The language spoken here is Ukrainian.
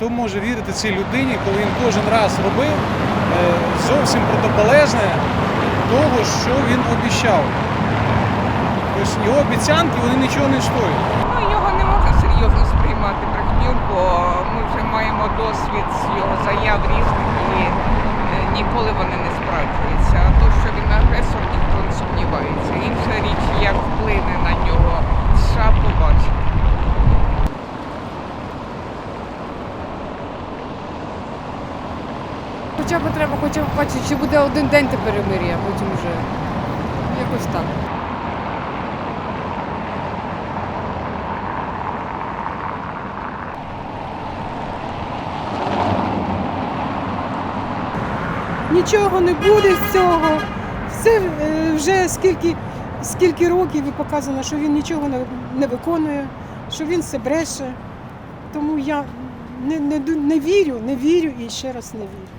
хто може вірити цій людині, коли він кожен раз робив е, зовсім протиполежне того, що він обіцяв. Тобто його обіцянки вони нічого не стоять. Ну, його не можна серйозно сприймати брехню, бо ми вже маємо досвід з його заяв різних і Хоча б треба хоча б бачити, чи буде один день те перемир'я, а потім вже якось так. Нічого не буде з цього. Все е, вже скільки, скільки років і показано, що він нічого не, не виконує, що він все бреше. Тому я не, не, не вірю, не вірю і ще раз не вірю.